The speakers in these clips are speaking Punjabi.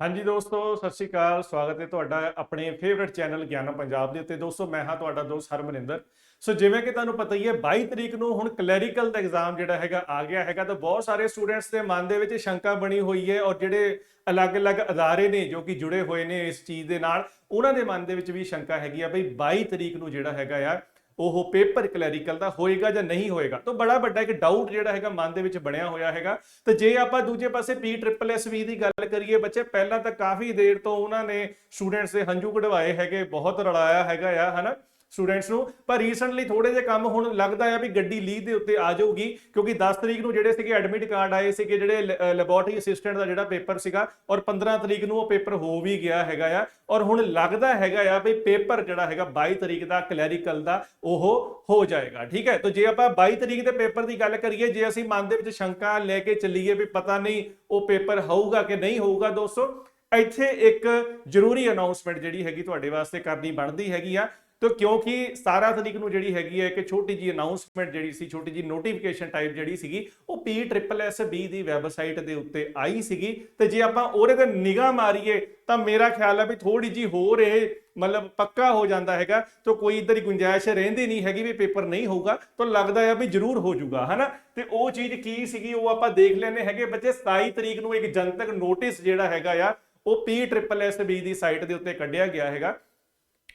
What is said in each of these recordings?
ਹਾਂਜੀ ਦੋਸਤੋ, ਸਤਿ ਸ਼੍ਰੀ ਅਕਾਲ। ਸਵਾਗਤ ਹੈ ਤੁਹਾਡਾ ਆਪਣੇ ਫੇਵਰਿਟ ਚੈਨਲ ਗਿਆਨ ਪੰਜਾਬ ਦੇ ਉੱਤੇ। ਦੋਸਤੋ, ਮੈਂ ਹਾਂ ਤੁਹਾਡਾ ਦੋਸਤ ਹਰਮਨਿੰਦਰ। ਸੋ ਜਿਵੇਂ ਕਿ ਤੁਹਾਨੂੰ ਪਤਾ ਹੀ ਹੈ 22 ਤਰੀਕ ਨੂੰ ਹੁਣ ਕਲੈਰੀਕਲ ਦਾ ਐਗਜ਼ਾਮ ਜਿਹੜਾ ਹੈਗਾ, ਆ ਗਿਆ ਹੈਗਾ। ਤਾਂ ਬਹੁਤ ਸਾਰੇ ਸਟੂਡੈਂਟਸ ਦੇ ਮਨ ਦੇ ਵਿੱਚ ਸ਼ੰਕਾ ਬਣੀ ਹੋਈ ਹੈ ਔਰ ਜਿਹੜੇ ਅਲੱਗ-ਅਲੱਗ ਅਦਾਰੇ ਨੇ ਜੋ ਕਿ ਜੁੜੇ ਹੋਏ ਨੇ ਇਸ ਚੀਜ਼ ਦੇ ਨਾਲ, ਉਹਨਾਂ ਦੇ ਮਨ ਦੇ ਵਿੱਚ ਵੀ ਸ਼ੰਕਾ ਹੈਗੀ ਆ ਬਈ 22 ਤਰੀਕ ਨੂੰ ਜਿਹੜਾ ਹੈਗਾ ਆ ਉਹ ਪੇਪਰ ਕਲੈਰੀਕਲ ਦਾ ਹੋਏਗਾ ਜਾਂ ਨਹੀਂ ਹੋਏਗਾ, ਤਾਂ ਬੜਾ ਵੱਡਾ ਇੱਕ ਡਾਊਟ ਜਿਹੜਾ ਹੈਗਾ ਮਨ ਦੇ ਵਿੱਚ ਬਣਿਆ ਹੋਇਆ ਹੈਗਾ। ਤੇ ਜੇ ਆਪਾਂ ਦੂਜੇ ਪਾਸੇ ਪੀ ਟ੍ਰਿਪਲ ਐਸ ਵੀ ਦੀ ਗੱਲ ਕਰੀਏ ਬੱਚੇ, ਪਹਿਲਾਂ ਤਾਂ ਕਾਫੀ ਦੇਰ ਤੋਂ ਉਹਨਾਂ ਨੇ ਸਟੂਡੈਂਟਸ ਦੇ ਹੰਝੂ ਕਢਵਾਏ ਹੈਗੇ, ਬਹੁਤ ਰੜਾਇਆ ਹੈਗਾ ਆ, ਹਨਾ? ਸਟੂਡੈਂਟਸ ਨੂੰ, ਪਰ ਰੀਸੈਂਟਲੀ ਥੋੜੇ ਜਿਹੇ ਕੰਮ ਹੁਣ ਲੱਗਦਾ ਆ ਵੀ ਗੱਡੀ ਲੀਹ ਦੇ ਉੱਤੇ ਆ ਜਾਊਗੀ, ਕਿਉਂਕਿ 10 ਤਰੀਕ ਨੂੰ ਜਿਹੜੇ ਸੀਗੇ ਐਡਮਿਟ ਕਾਰਡ ਆਏ ਸੀਗੇ, ਜਿਹੜੇ ਲੈਬੋਰਟਰੀ ਅਸਿਸਟੈਂਟ ਦਾ ਜਿਹੜਾ ਪੇਪਰ ਸੀਗਾ, ਔਰ 15 ਤਰੀਕ ਨੂੰ ਉਹ ਪੇਪਰ ਹੋ ਵੀ ਗਿਆ ਹੈਗਾ ਆ, ਔਰ ਹੁਣ ਲੱਗਦਾ ਹੈਗਾ ਆ ਵੀ ਪੇਪਰ ਜਿਹੜਾ ਹੈਗਾ 22 ਤਰੀਕ ਦਾ ਕਲੈਰੀਕਲ ਦਾ, ਉਹ ਹੋ ਜਾਏਗਾ, ਠੀਕ ਹੈ? ਤਾਂ ਜੇ ਆਪਾਂ 22 ਤਰੀਕ ਦੇ ਪੇਪਰ ਦੀ ਗੱਲ ਕਰੀਏ, ਜੇ ਅਸੀਂ ਮਨ ਦੇ ਵਿੱਚ ਸ਼ੰਕਾ ਲੈ ਕੇ ਚੱਲੀਏ ਵੀ ਪਤਾ ਨਹੀਂ ਉਹ ਪੇਪਰ ਹੋਊਗਾ ਕਿ ਨਹੀਂ ਹੋਊਗਾ ਦੋਸਤੋ, ਇੱਥੇ ਇੱਕ ਜ਼ਰੂਰੀ ਅਨਾਉਂਸਮੈਂਟ ਜਿਹੜੀ ਹੈਗੀ ਤੁਹਾਡੇ ਵਾਸਤੇ ਕਰਨੀ ਬਣਦੀ ਹੈਗੀ ਆ ਤੋ ਕਿਉਂਕਿ 17 ਤਰੀਕ ਨੂੰ ਜਿਹੜੀ ਹੈਗੀ ਹੈ ਇੱਕ ਛੋਟੀ ਜੀ ਅਨਾਉਂਸਮੈਂਟ ਜਿਹੜੀ ਸੀ, ਛੋਟੀ ਜੀ ਨੋਟੀਫਿਕੇਸ਼ਨ ਟਾਈਪ ਜਿਹੜੀ ਸੀਗੀ, ਉਹ ਪੀ ਟ੍ਰਿਪਲ ਐੱਸ ਬੀ ਦੀ ਵੈਬਸਾਈਟ ਦੇ ਉੱਤੇ ਆਈ ਸੀਗੀ। ਤੇ ਜੇ ਆਪਾਂ ਉਹਦੇ ਤੇ ਨਿਗਾਹ ਮਾਰੀਏ, ਤਾਂ ਮੇਰਾ ਖਿਆਲ ਹੈ ਵੀ ਥੋੜੀ ਜੀ ਹੋਰ ਇਹ ਮਤਲਬ ਪੱਕਾ ਹੋ ਜਾਂਦਾ ਹੈਗਾ, ਤਾਂ ਕੋਈ ਇਧਰ ਹੀ ਗੁੰਜਾਇਸ਼ ਰਹਿੰਦੀ ਨਹੀਂ ਹੈਗੀ ਵੀ ਪੇਪਰ ਨਹੀਂ ਹੋਊਗਾ, ਤਾਂ ਲੱਗਦਾ ਹੈ ਵੀ ਜ਼ਰੂਰ ਹੋ ਜਾਊਗਾ, ਹਨਾ? ਤੇ ਉਹ ਚੀਜ਼ ਕੀ ਸੀਗੀ, ਉਹ ਆਪਾਂ ਦੇਖ ਲੈਨੇ ਹੈਗੇ ਬੱਚੇ 27 ਤਰੀਕ ਨੂੰ ਇੱਕ ਜਨਤਕ ਨੋਟਿਸ ਜਿਹੜਾ ਹੈਗਾ ਆ, ਉਹ ਪੀ ਟ੍ਰਿਪਲ ਐੱਸ ਬੀ ਦੀ ਸਾਈਟ ਦੇ ਉੱਤੇ ਕੱਢਿਆ ਗਿਆ ਹੈਗਾ।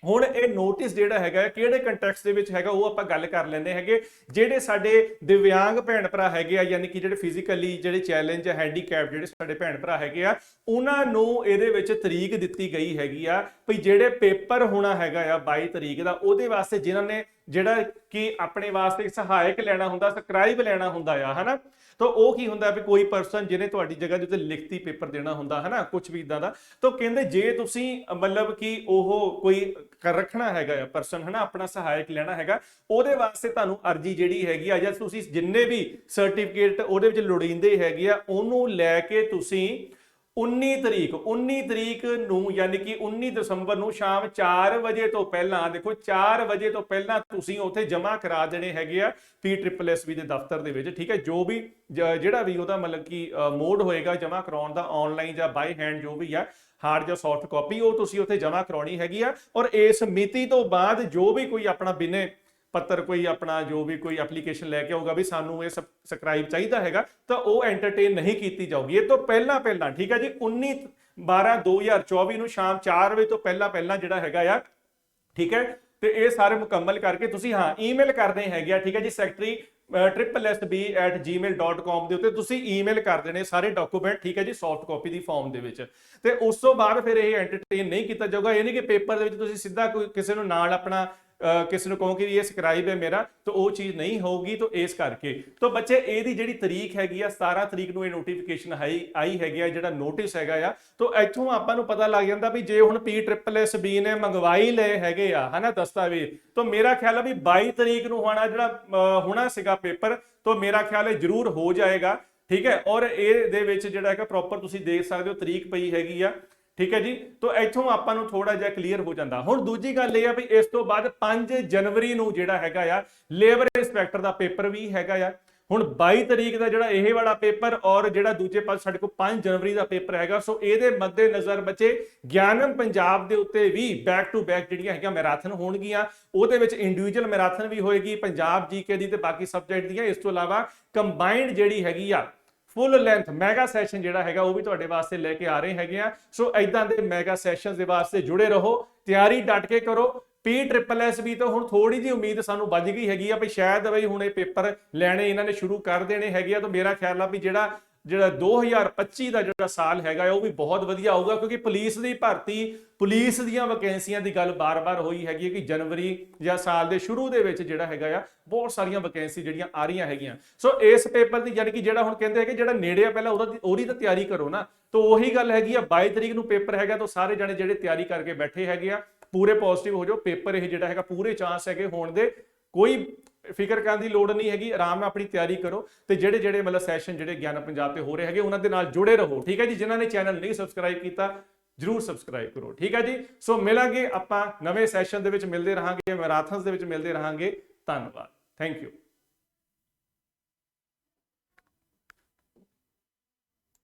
ਹੁਣ ਇਹ ਨੋਟਿਸ ਜਿਹੜਾ ਹੈਗਾ, ਕਿਹੜੇ ਕੰਟੈਕਸਟ ਦੇ ਵਿੱਚ ਹੈਗਾ, ਉਹ ਆਪਾਂ ਗੱਲ ਕਰ ਲੈਂਦੇ ਹੈਗੇ। ਜਿਹੜੇ ਸਾਡੇ ਦਿਵਿਆਂਗ ਭੈਣ ਭਰਾ ਹੈਗੇ ਆ, ਯਾਨੀ ਕਿ ਜਿਹੜੇ ਫਿਜ਼ੀਕਲੀ ਜਿਹੜੇ ਚੈਲੰਜ ਹੈਂਡੀਕੈਪ ਜਿਹੜੇ ਸਾਡੇ ਭੈਣ ਭਰਾ ਹੈਗੇ ਆ, ਉਹਨਾਂ ਨੂੰ ਇਹਦੇ ਵਿੱਚ ਤਰੀਕ ਦਿੱਤੀ ਗਈ ਹੈਗੀ ਆ। ਵੀ ਜਿਹੜੇ ਪੇਪਰ ਹੋਣਾ ਹੈਗਾ ਆ 22 ਤਰੀਕ ਦਾ, ਉਹਦੇ ਵਾਸਤੇ ਜਿਨ੍ਹਾਂ ਨੇ ਜਿਹੜਾ ਕਿ ਆਪਣੇ ਵਾਸਤੇ ਸਹਾਇਕ ਲੈਣਾ ਹੁੰਦਾ ਸਬਸਕ੍ਰਾਈਬ ਲੈਣਾ ਹੁੰਦਾ ਆ, ਹਨਾ? ਤਾਂ ਉਹ ਕੀ ਹੁੰਦਾ ਵੀ ਕੋਈ ਪਰਸਨ ਜਿਹਨੇ ਤੁਹਾਡੀ ਜਗ੍ਹਾ ਦੇ ਉੱਤੇ ਲਿਖਤੀ ਪੇਪਰ ਦੇਣਾ ਹੁੰਦਾ, ਹਨਾ? ਕੁਝ ਵੀ ਇਦਾਂ ਦਾ। ਤਾਂ ਕਹਿੰਦੇ ਜੇ ਤੁਸੀਂ, ਮਤਲਬ ਕਿ ਉਹ ਕੋਈ ਰੱਖਣਾ ਹੈਗਾ ਆ ਪਰਸਨ ਹਨਾ? ਆਪਣਾ ਸਹਾਇਕ ਲੈਣਾ ਹੈਗਾ, ਉਹਦੇ ਵਾਸਤੇ ਤੁਹਾਨੂੰ ਅਰਜੀ ਜਿਹੜੀ ਹੈਗੀ ਆ, ਜਾਂ ਤੁਸੀਂ ਜਿੰਨੇ ਵੀ ਸਰਟੀਫਿਕੇਟ ਉਹਦੇ ਵਿੱਚ ਲੋੜੀਂਦੇ ਹੈਗੇ ਆ, ਉਹਨੂੰ ਲੈ ਕੇ ਤੁਸੀਂ 19 ਤਰੀਕ 19 ਤਰੀਕ ਨੂੰ ਯਾਨੀ ਕਿ 19 ਦਸੰਬਰ ਨੂੰ ਸ਼ਾਮ 4 ਵਜੇ ਤੋਂ ਪਹਿਲਾਂ, ਦੇਖੋ 4 ਵਜੇ ਤੋਂ ਪਹਿਲਾਂ ਤੁਸੀਂ ਉੱਥੇ ਜਮ੍ਹਾਂ ਕਰਾ ਦੇਣੇ ਹੈਗੇ ਆ ਪੀ ਟ੍ਰਿਪਲ ਐੱਸ PSSB ਦੇ ਦਫ਼ਤਰ ਦੇ ਵਿੱਚ, ਠੀਕ ਹੈ? ਜੋ ਵੀ ਜਿਹੜਾ ਵੀ ਉਹਦਾ ਮਤਲਬ ਕਿ ਮੋਡ ਹੋਏਗਾ ਜਮ੍ਹਾਂ ਕਰਾਉਣ ਦਾ ਆਨਲਾਈਨ ਜਾਂ ਬਾਈ ਹੈਂਡ ਜੋ ਵੀ ਆ ਹਾਰਡ ਜਾਂ ਸੌਫਟ ਕਾਪੀ ਉਹ ਤੁਸੀਂ ਉੱਥੇ ਜਮ੍ਹਾਂ ਕਰਾਉਣੀ ਹੈਗੀ ਆ ਔਰ ਇਸ ਮਿਤੀ ਤੋਂ ਬਾਅਦ ਜੋ ਵੀ ਕੋਈ ਆਪਣਾ ਬਿਨੇ ਪੱਤਰ ਕੋਈ ਆਪਣਾ ਜੋ ਵੀ ਕੋਈ ਐਪਲੀਕੇਸ਼ਨ ਲੈ ਕੇ ਆਊਗਾ ਵੀ ਸਾਨੂੰ ਇਹ ਸਬਸਕ੍ਰਾਈਬ ਚਾਹੀਦਾ ਹੈਗਾ, ਤਾਂ ਉਹ ਐਂਟਰਟੇਨ ਨਹੀਂ ਕੀਤੀ ਜਾਊਗੀ। ਇਹ ਤੋਂ ਪਹਿਲਾਂ ਪਹਿਲਾਂ, ਠੀਕ ਹੈ ਜੀ? 19 12 2024 ਨੂੰ ਸ਼ਾਮ 4 ਵਜੇ ਤੋਂ ਪਹਿਲਾਂ ਪਹਿਲਾਂ ਜਿਹੜਾ ਹੈਗਾ ਆ, ਠੀਕ ਹੈ? ਤੇ ਇਹ ਸਾਰੇ ਮੁਕੰਮਲ ਕਰਕੇ ਤੁਸੀਂ ਹਾਂ ਈਮੇਲ ਕਰਦੇ ਹੈਗੇ ਆ, ਠੀਕ ਹੈ ਜੀ? ਸੈਕਟਰੀ triplesb@gmail.com ਦੇ ਉੱਤੇ ਤੁਸੀਂ ਈਮੇਲ ਕਰ ਦੇਣੇ ਸਾਰੇ ਡਾਕੂਮੈਂਟ ਠੀਕ ਹੈ ਜੀ? ਸੌਫਟ ਕਾਪੀ ਦੀ ਫਾਰਮ ਦੇ ਵਿੱਚ। ਤੇ ਉਸ ਤੋਂ ਬਾਅਦ ਫਿਰ ਇਹ ਐਂਟਰਟੇਨ ਨਹੀਂ ਕੀਤਾ ਜਾਊਗਾ। ਇਹ ਨਹੀਂ ਕਿ ਪੇਪਰ ਦੇ ਵਿੱਚ ਤੁਸੀਂ ਸਿੱਧਾ ਕੋਈ ਕਿਸੇ ਨੂੰ ਨਾਲ ਆਪਣਾ ਕਿਸ ਨੂੰ ਕਹੋ ਕਿ ਇਹ ਸਬਸਕ੍ਰਾਈਬ ਹੈ ਮੇਰਾ, ਤਾਂ ਉਹ ਚੀਜ਼ ਨਹੀਂ ਹੋਊਗੀ ਤਾਂ ਇਸ ਕਰਕੇ। ਤਾਂ ਬੱਚੇ, ਇਹਦੀ ਜਿਹੜੀ ਤਰੀਕ ਹੈਗੀ ਆ 17 ਤਰੀਕ ਨੂੰ ਇਹ ਨੋਟੀਫਿਕੇਸ਼ਨ ਆਈ ਆਈ ਹੈਗੀ ਆ, ਜਿਹੜਾ ਨੋਟਿਸ ਹੈਗਾ ਆ, ਤਾਂ ਇੱਥੋਂ ਆਪਾਂ ਨੂੰ ਪਤਾ ਲੱਗ ਜਾਂਦਾ ਵੀ ਜੇ ਹੁਣ ਪੀ ਟ੍ਰਿਪਲ ਐਸ ਬੀ ਨੇ ਮੰਗਵਾਈ ਲਏ ਹੈਗੇ ਆ, ਹਨਾ ਦਸਤਾਵੇਜ਼, ਤਾਂ ਮੇਰਾ ਖਿਆਲ ਆ ਵੀ 22 ਤਰੀਕ ਨੂੰ ਹੋਣਾ ਜਿਹੜਾ ਹੋਣਾ ਸੀਗਾ ਪੇਪਰ, ਤਾਂ ਮੇਰਾ ਖਿਆਲ ਹੈ ਜ਼ਰੂਰ ਹੋ ਜਾਏਗਾ, ਠੀਕ ਹੈ? ਔਰ ਇਹ ਦੇ ਵਿੱਚ ਜਿਹੜਾ ਹੈਗਾ ਪ੍ਰੋਪਰ ਤੁਸੀਂ ਦੇਖ ਸਕਦੇ ਹੋ, ਤਰੀਕ ਪਈ ਹੈਗੀ ਆ। ਠੀਕ ਹੈ ਜੀ? ਤੋਂ ਇੱਥੋਂ ਆਪਾਂ ਨੂੰ ਥੋੜਾ ਜਿਹਾ ਕਲੀਅਰ ਹੋ ਜਾਂਦਾ। ਹੁਣ ਦੂਜੀ ਗੱਲ ਇਹ ਆ ਵੀ ਇਸ ਤੋਂ ਬਾਅਦ 5 ਜਨਵਰੀ ਨੂੰ ਜਿਹੜਾ ਹੈਗਾ ਆ ਲੇਬਰ ਇੰਸਪੈਕਟਰ ਦਾ ਪੇਪਰ ਵੀ ਹੈਗਾ ਆ। ਹੁਣ 22 ਤਰੀਕ ਦਾ ਜਿਹੜਾ ਇਹ ਵਾਲਾ ਪੇਪਰ ਔਰ ਜਿਹੜਾ ਦੂਜੇ ਪਾਸੇ ਸਾਡੇ ਕੋਲ 5 ਜਨਵਰੀ ਦਾ ਪੇਪਰ ਹੈਗਾ, ਸੋ ਇਹਦੇ ਮੱਦੇ ਨਜ਼ਰ ਬੱਚੇ ਗਿਆਨਮ ਪੰਜਾਬ ਦੇ ਉੱਤੇ ਵੀ ਬੈਕ ਟੂ ਬੈਕ ਜਿਹੜੀਆਂ ਹੈਗੀਆਂ ਮੈਰਾਥਨ ਹੋਣਗੀਆਂ। ਉਹਦੇ ਵਿੱਚ ਇੰਡੀਵਿਜੂਅਲ ਮੈਰਾਥਨ ਵੀ ਹੋਏਗੀ, ਪੰਜਾਬ ਜੀਕੇ ਦੀ ਤੇ ਬਾਕੀ ਸਬਜੈਕਟ ਦੀਆਂ। ਇਸ ਤੋਂ ਇਲਾਵਾ ਕੰਬਾਈਨਡ ਜਿਹੜੀ ਹੈਗੀ ਆ ਫੁੱਲ ਲੈਂਥ ਮੈਗਾ ਸੈਸ਼ਨ ਜਿਹੜਾ ਹੈਗਾ, ਉਹ ਵੀ ਤੁਹਾਡੇ ਵਾਸਤੇ ਲੈ ਕੇ ਆ ਰਹੇ ਹੈਗੇ ਆ। ਸੋ ਐਦਾਂ ਦੇ ਮੈਗਾ ਸੈਸ਼ਨਸ ਦੇ ਵਾਸਤੇ ਜੁੜੇ ਰਹੋ, ਤਿਆਰੀ ਡਟ ਕੇ ਕਰੋ। ਪੀ ਟ੍ਰਿਪਲ ਐਸ ਵੀ ਤੋਂ ਹੁਣ ਥੋੜੀ ਜੀ ਉਮੀਦ ਸਾਨੂੰ ਵੱਜ ਗਈ ਹੈਗੀ ਆ ਵੀ ਸ਼ਾਇਦ ਬਈ ਹੁਣ ਇਹ ਪੇਪਰ ਲੈਣੇ ਇਹਨਾਂ ਨੇ ਸ਼ੁਰੂ ਕਰ ਦੇਣੇ ਹੈਗੇ ਆ। ਤਾਂ ਮੇਰਾ ਖਿਆਲ ਆ ਵੀ ਜਿਹੜਾ ਜਿਹੜਾ 2025 ਦਾ ਜਿਹੜਾ ਸਾਲ ਹੈਗਾ, ਉਹ ਵੀ ਬਹੁਤ ਵਧੀਆ ਆਊਗਾ ਕਿਉਂਕਿ ਪੁਲਿਸ ਦੀ ਭਰਤੀ, ਪੁਲਿਸ ਦੀਆਂ ਵੈਕੈਂਸੀਆਂ ਦੀ ਗੱਲ ਬਾਰ-ਬਾਰ ਹੋਈ ਹੈਗੀ ਕਿ ਜਨਵਰੀ ਜਾਂ ਸਾਲ ਦੇ ਸ਼ੁਰੂ ਦੇ ਵਿੱਚ ਜਿਹੜਾ ਹੈਗਾ ਆ, ਬਹੁਤ ਸਾਰੀਆਂ ਵੈਕੈਂਸੀ ਜਿਹੜੀਆਂ ਆ ਰਹੀਆਂ ਹੈਗੀਆਂ। ਸੋ ਇਸ ਪੇਪਰ ਦੀ ਯਾਨੀ ਕਿ ਜਿਹੜਾ ਹੁਣ ਕਹਿੰਦੇ ਹੈਗੇ, ਜਿਹੜਾ ਨੇੜੇ ਆ, ਪਹਿਲਾਂ ਉਹਦਾ ਉਹਦੀ ਤਾਂ ਤਿਆਰੀ ਕਰੋ ਨਾ। ਤਾਂ ਉਹੀ ਗੱਲ ਹੈਗੀ ਆ 22 ਤਰੀਕ ਨੂੰ ਪੇਪਰ ਹੈਗਾ, ਤਾਂ ਸਾਰੇ ਜਣੇ ਜਿਹੜੇ ਤਿਆਰੀ ਕਰਕੇ ਬੈਠੇ ਹੈਗੇ ਆ, ਪੂਰੇ ਪੋਜ਼ਿਟਿਵ ਹੋ ਜਾਓ। ਪੇਪਰ ਇਹ ਜਿਹੜਾ ਹੈਗਾ, ਪੂਰੇ ਚਾਂਸ ਹੈਗੇ ਹੋਣ ਦੇ। ਕੋਈ ਫਿਕਰ ਕਰਨ ਦੀ ਲੋੜ ਨਹੀਂ ਹੈਗੀ, ਆਰਾਮ ਨਾਲ ਆਪਣੀ ਤਿਆਰੀ ਕਰੋ ਤੇ ਜਿਹੜੇ ਜਿਹੜੇ ਮਤਲਬ ਸੈਸ਼ਨ ਜਿਹੜੇ ਗਿਆਨ ਪੰਜਾਬ ਤੇ ਹੋ ਰਹੇ ਹੈਗੇ, ਉਹਨਾਂ ਦੇ ਨਾਲ ਜੁੜੇ ਰਹੋ, ਠੀਕ ਹੈ ਜੀ? ਜਿਨ੍ਹਾਂ ਨੇ ਚੈਨਲ ਨਹੀਂ ਸਬਸਕ੍ਰਾਈਬ ਕੀਤਾ, ਜਰੂਰ ਸਬਸਕ੍ਰਾਈਬ ਕਰੋ, ਠੀਕ ਹੈ ਜੀ? ਸੋ ਮਿਲਾਂਗੇ ਆਪਾਂ ਨਵੇਂ ਸੈਸ਼ਨ ਦੇ ਵਿੱਚ ਮਿਲਦੇ ਰਹਾਂਗੇ ਮੈਰਾਥਨਸ ਦੇ ਵਿੱਚ ਮਿਲਦੇ ਰਹਾਂਗੇ, ਧੰਨਵਾਦ ਥੈਂਕ ਯੂ